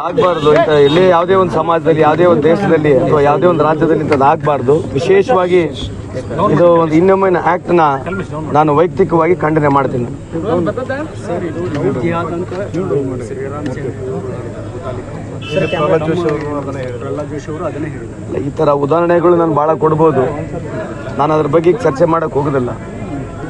ಆಗ್ಬಾರ್ದು ಅಂತ ಇಲ್ಲಿ ಯಾವುದೇ ಒಂದು ಸಮಾಜದಲ್ಲಿ, ಯಾವುದೇ ಒಂದು ದೇಶದಲ್ಲಿ ಅಥವಾ ಯಾವುದೇ ಒಂದು ರಾಜ್ಯದಲ್ಲಿ ಅಂತ ಆಗಬಾರ್ದು. ವಿಶೇಷವಾಗಿ ಇದು ಒಂದು ಇನ್ನೊಮ್ಮೆ ಆಕ್ಟ್ನ ನಾನು ವೈಯಕ್ತಿಕವಾಗಿ ಖಂಡನೆ ಮಾಡ್ತೀನಿ. ಈ ತರ ಉದಾಹರಣೆಗಳು ನಾನು ಬಹಳ ಕೊಡ್ಬೋದು. ನಾನು ಅದ್ರ ಬಗ್ಗೆ ಚರ್ಚೆ ಮಾಡಕ್ ಹೋಗೋದಿಲ್ಲ.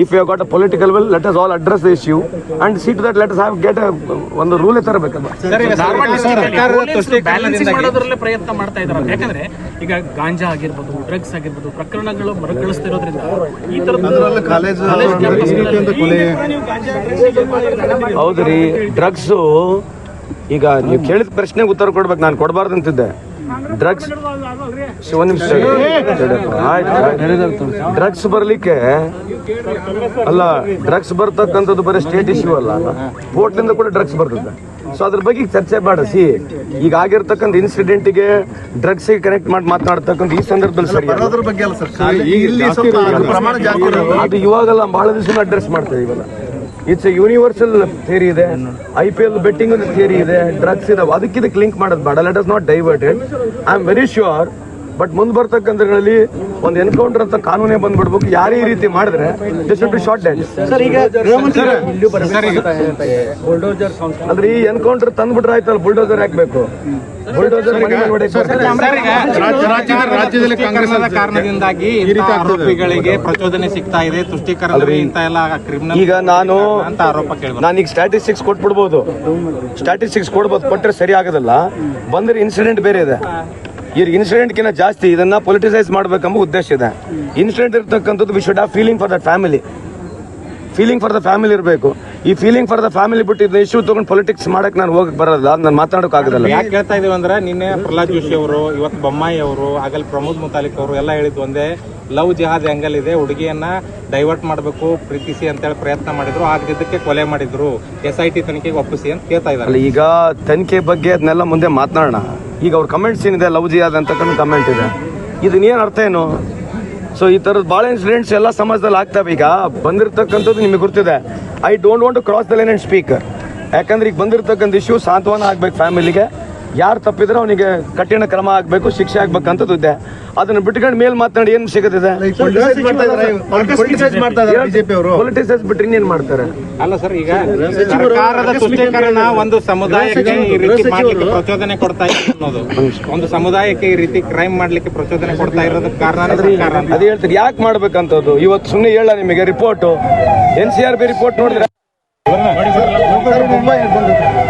if you have got a political will let us all address the issue and seat that let have have get ಒಂದು ರೂಲ್ ತರಬೇಕಲ್ಲ ಬ್ಯಾಲೆನ್ಸಿಂಗ್ ಮಾಡೋದ್ರಲ್ಲೇ ಪ್ರಯತ್ನ ಮಾಡ್ತಾ ಇದ್ದಾರೆ. ಯಾಕಂದ್ರೆ ಈಗ ಗಾಂಜಾ ಆಗಿರ್ಬೋದು ಡ್ರಗ್ಸ್ ಆಗಿರ್ಬೋದು ಪ್ರಕರಣಗಳು ಮರುಕಳಿಸ್ತಿರೋದ್ರಿಂದ ಈ ತರದ ಹೌದ್ರಿ ಡ್ರಗ್ಸು ಈಗ ನೀವು ಕೇಳಿದ ಪ್ರಶ್ನೆಗೆ ಉತ್ತರ ಕೊಡ್ಬೇಕು ನಾನು ಕೊಡಬಾರ್ದು ಅಂತಿದ್ದೆ. ಡ್ರಗ್ಸ್ ಒಂದು ನಿಮಿಷ ಡ್ರಗ್ಸ್ ಬರ್ಲಿಕ್ಕೆ ಅಲ್ಲ ಡ್ರಗ್ಸ್ ಬರ್ತಕ್ಕಂಥದ್ದು ಬರೀ ಸ್ಟೇಟ್ ಇಶ್ಯೂ ಅಲ್ಲ. ಕೋರ್ಟ್ಲಿಂದ ಕೂಡ ಡ್ರಗ್ಸ್ ಬರ್ತದೆ. ಸೊ ಅದ್ರ ಬಗ್ಗೆ ಚರ್ಚೆ ಮಾಡಿಸಿ ಈಗ ಆಗಿರ್ತಕ್ಕಂಥ ಇನ್ಸಿಡೆಂಟ್ಗೆ ಡ್ರಗ್ಸಿಗೆ ಕನೆಕ್ಟ್ ಮಾಡಿ ಮಾತನಾಡ್ತಕ್ಕಂಥ ಈ ಸಂದರ್ಭದಲ್ಲಿ ಸರಿ ಅದು ಇವಾಗೆಲ್ಲ ಬಹಳ ದಿವಸ ಅಡ್ರೆಸ್ ಮಾಡ್ತೇವೆ ಇವೆಲ್ಲ ಇಟ್ಸ್ ಎ ಯೂನಿವರ್ಸಲ್ ಥಿಯರಿ ಇದೆ. I P L betting theory ಇದೆ. ಡ್ರಗ್ಸ್ ಇದಾವೆ. ಅದಕ್ಕೆ ಕ್ಲಿಂಕ್ ಲಿಂಕ್ ಮಾಡೋದು ಬೇಡ. Let us not diverted I am very sure but ಮುಂದೆ ಬರ್ತಕ್ಕಂಥಗಳಲ್ಲಿ ಒಂದು ಎನ್ಕೌಂಟರ್ ಅಂತ ಕಾನೂನೇ ಬಂದ್ಬಿಡ್ಬೇಕು. ಯಾರೇ ಈ ರೀತಿ ಮಾಡಿದ್ರೆ ಜಸ್ಟ್ ಟು ಶಾರ್ಟ್ ಡ್ಯಾನ್ಸ್ ಅಂದ್ರೆ ಈ ಎನ್ಕೌಂಟರ್ ತಂದ್ಬಿಟ್ರೆ ಆಯ್ತಲ್ಲ ಬುಲ್ಡೋಸರ್ ಹಾಕ್ಬೇಕು. ಬುಲ್ಡೋಸರ್ ರಾಜ್ಯದಲ್ಲಿ ಕಾಂಗ್ರೆಸ್ ಕಾರಣದಿಂದಾಗಿ ಆರೋಪಿಗಳಿಗೆ ಪ್ರಚೋದನೆ ಸಿಗ್ತಾ ಇದೆ. ತುಷ್ಟೀಕರಣದಲ್ಲಿ ಇಂಥ ಎಲ್ಲ ಕ್ರಿಮಿನಲ್ ಈಗ ನಾನು ಅಂತ ಆರೋಪ ಕೇಳಿದ್ರು ನಾನೀಗ ಸ್ಟ್ಯಾಟಿಸ್ಟಿಕ್ಸ್ ಕೊಟ್ಬಿಡ್ಬೋದು. ಸ್ಟ್ಯಾಟಿಸ್ಟಿಕ್ಸ್ ಕೊಡ್ಬೋದು ಕೊಟ್ಟರೆ ಸರಿ ಆಗೋದಲ್ಲ. ಬಂದ್ರೆ ಇನ್ಸಿಡೆಂಟ್ ಬೇರೆ ಇದೆ. ಈ ಕಿನ್ನ ಜಾಸ್ತಿ ಇದನ್ನ ಪೊಲಿಟಿಸೈಸ್ ಮಾಡ್ಬೇಕೆಂಬ ಉದ್ದೇಶ ಇದೆ. ಇನ್ಸಿಡೆಂಟ್ ಇರ್ತಕ್ಕಂಥದ್ದು we should have feeling for that family feeling for the family ಇರಬೇಕು. ಈ ಫೀಲಿಂಗ್ ಫಾರ್ ದ ಫ್ಯಾಮಿಲಿ ಬಿಟ್ಟು ಇದನ್ನ ಇಶ್ಯೂ ತಗೊಂಡು ಪೊಲಿಟಿಕ್ಸ್ ಮಾಡಕ್ ನಾನು ಹೋಗಕ್ ಬರೋದಿಲ್ಲ ನಾನು ಮಾತಾಡೋಕೆ ಆಗೋದಿಲ್ಲ. ಯಾಕೆ ಹೇಳ್ತಾ ಇದೀವಿ ಅಂದ್ರೆ ನಿನ್ನೆ ಪ್ರಹ್ಲಾದ್ ಜೋಶಿ ಅವರು ಇವತ್ತು ಬೊಮ್ಮಾಯಿ ಅವರು ಆಗಲ್ ಪ್ರಮೋದ್ ಮುತಾಲಿಕ್ ಅವರು ಎಲ್ಲ ಹೇಳಿದ್ದು ಒಂದೇ ಲವ್ ಜಿಹಾದ್ ಆಂಗಲ್ ಇದೆ ಹುಡುಗಿಯನ್ನ ಡೈವರ್ಟ್ ಮಾಡಬೇಕು ಪ್ರೀತಿಸಿ ಅಂತೇಳಿ ಪ್ರಯತ್ನ ಮಾಡಿದ್ರು ಆಗದಿದ್ದಕ್ಕೆ ಕೊಲೆ ಮಾಡಿದ್ರು ಎಸ್ ಐ ಟಿ ತನಿಖೆಗೆ ಒಪ್ಪಿಸಿ ಅಂತ ಕೇಳ್ತಾ ಇದ್ದಾರೆ. ಈಗ ತನಿಖೆ ಬಗ್ಗೆ ಅದನ್ನೆಲ್ಲ ಮುಂದೆ ಮಾತನಾಡೋಣ. ಈಗ ಅವ್ರ ಕಮೆಂಟ್ಸ್ ಏನಿದೆ ಲವ್ ಜಿಯಾದ್ ಅಂತಕ್ಕಂಥ ಕಮೆಂಟ್ ಇದೆ. ಇದನ್ನೇನು ಅರ್ಥ ಏನು? ಸೊ ಈ ಥರದ್ದು ಭಾಳ ಇನ್ಸಿಡೆಂಟ್ಸ್ ಎಲ್ಲ ಸಮಾಜದಲ್ಲಿ ಆಗ್ತವೆ. ಈಗ ಬಂದಿರತಕ್ಕಂಥದ್ದು ನಿಮಗೆ ಗೊತ್ತಿದೆ. I don't want to cross the line and speak ಯಾಕಂದ್ರೆ ಈಗ ಬಂದಿರತಕ್ಕಂಥ ಇಶ್ಯೂ ಸಾಂತ್ವನ ಆಗ್ಬೇಕು ಫ್ಯಾಮಿಲಿಗೆ ಯಾರು ತಪ್ಪಿದ್ರೆ ಅವನಿಗೆ ಕಠಿಣ ಕ್ರಮ ಆಗಬೇಕು ಶಿಕ್ಷೆ ಆಗ್ಬೇಕಂತದ್ದು ಇದೆ. ಅದನ್ನ ಬಿಟ್ಕೊಂಡು ಮೇಲ್ ಮಾತನಾಡಿ ಏನ್ ಸಿಗುತ್ತಿದೆ Politicize ಮಾಡ್ತಾ ಇದ್ದಾರೆ. ಮಾಡ್ತಾ ಇದ್ದಾರೆ ಬಿಜೆಪಿ ಅವರು. ಪೊಲಿಟಿಸೈಸ್ ಬಿಟ್ರೆ ಇನ್ನೇನು ಮಾಡ್ತಾರೆ? ಅಲ್ಲ ಸರ್ ಈಗ ಸರ್ಕಾರದ ತುಷ್ಟೀಕರಣ ಒಂದು ಸಮುದಾಯಕ್ಕೆ ಈ ರೀತಿ ಮಾಡ್ಲಿಕ್ಕೆ ಪ್ರಚೋದನೆ ಕೊಡ್ತಾ ಇದೆ ಅನ್ನೋದು. ಒಂದು ಸಮುದಾಯಕ್ಕೆ ಈ ರೀತಿ ಕ್ರೈಮ್ ಮಾಡ್ಲಿಕ್ಕೆ ಪ್ರಚೋದನೆ ಕೊಡ್ತಾ ಇರೋದಕ್ಕೆ ಕಾರಣ ಅದೇ ಹೇಳ್ತಾರೆ ಯಾಕೆ ಮಾಡ್ಬೇಕಂತದ್ದು? ಇವತ್ತು ಸುಮ್ಮನೆ ಹೇಳ ನಿಮಗೆ report N C R B report ನೋಡಿದ್ರೆ ಮುಂಬೈ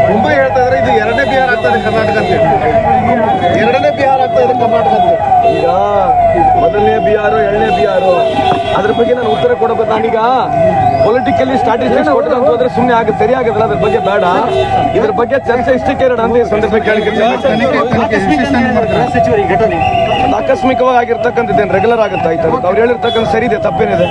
ಮುಂಬೈ ಹೇಳ್ತಾ ಇದ್ರೆ ಇದು ಎರಡನೇ ಬಿಹಾರ ಆಗ್ತಾ ಇದೆ ಕರ್ನಾಟಕ ಅಂತ. ಎರಡನೇ ಬಿಹಾರ ಆಗ್ತಾ ಇದೆ ಕರ್ನಾಟಕ ಅಂತ. ಈಗ ಮೊದಲನೇ ಬಿಹಾರು ಎರಡನೇ ಬಿಹಾರು. ಅದ್ರ ಬಗ್ಗೆ ನಾನು ಉತ್ತರ ಕೊಡಬೇಕು ನಾನೀಗ ಪೊಲಿಟಿಕಲಿ ಸ್ಟ್ರಾಟಜಿಕ್ಸ್ ಕೊಟ್ಟು ಹೋದ್ರೆ ಸುಮ್ಮನೆ ಆಗ ಸರಿ ಆಗೋದಿಲ್ಲ ಅದ್ರ ಬಗ್ಗೆ ಬೇಡ. ಇದ್ರ ಬಗ್ಗೆ ಚರ್ಚೆ ಇಷ್ಟಕ್ಕೆ ಇರೋಣ ಅಂತ ಈ ಸಂದರ್ಭ ಅದು ಆಕಸ್ಮಿಕವಾಗಿ ಆಗಿರ್ತಕ್ಕಂಥದ್ದೇನು ರೆಗ್ಯುಲರ್ ಆಗುತ್ತೆ ಆಯ್ತು ಅವ್ರು ಹೇಳಿರ್ತಕ್ಕಂಥ ಸರಿ ಇದೆ ತಪ್ಪೇನಿದೆ.